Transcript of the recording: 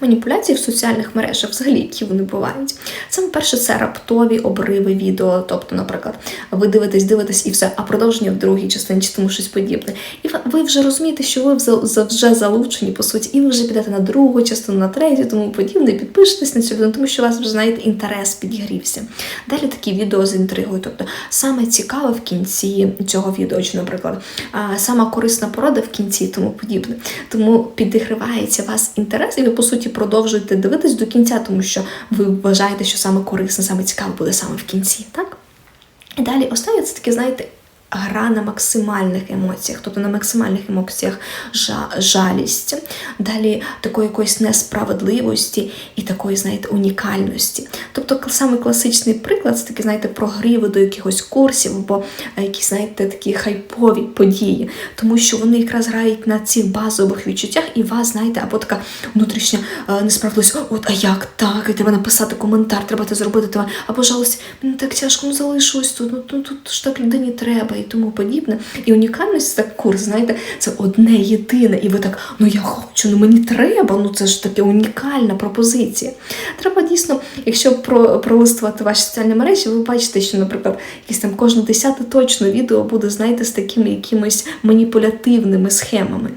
маніпуляцій в соціальних мережах, взагалі, які вони бувають. Саме перше, це раптові обриви відео. Тобто, наприклад, ви дивитесь, дивитесь і все, а продовження в другій частині чи тому щось подібне. І ви- вже розумієте, що ви вже залучені, по суті, і ви вже підете на другу частину, на третю, тому подібне, і підпишетесь на цю людину, тому що у вас вже знаєте інтерес підігрівся. Далі такі відео з інтригою. Тобто саме цікаве в кінці цього відео, чи, наприклад, сама корисна порада в кінці, тому подібне. Тому підігривається вас інтерес, і ви по суті продовжуєте дивитись до кінця, тому що ви вважаєте, що саме корисне, саме цікаве буде саме в кінці, так? І далі останнє це таке, знаєте, гра на максимальних емоціях, тобто на максимальних емоціях жа- жалість, далі такої якоїсь несправедливості і такої, знаєте, унікальності. Тобто саме класичний приклад це такі, знаєте, прогріви до якихось курсів або е, якісь, знаєте, такі хайпові події, тому що вони якраз грають на цих базових відчуттях, і вас, знаєте, або така внутрішня е, несправедливість, от, а як так? І треба написати коментар, треба це зробити, треба, або жалость, мені так тяжко, ну залишилось тут, ну тут ж так людині треба і тому подібне. І унікальність так курс, знаєте, це одне єдине, і ви так, ну я хочу, ну мені треба, ну це ж таке унікальна пропозиція. Треба дійсно, якщо про, пролистувати ваші соціальні мережі, ви бачите, що, наприклад, якісь там кожне десяте точно відео буде, знаєте, з такими якимись маніпулятивними схемами.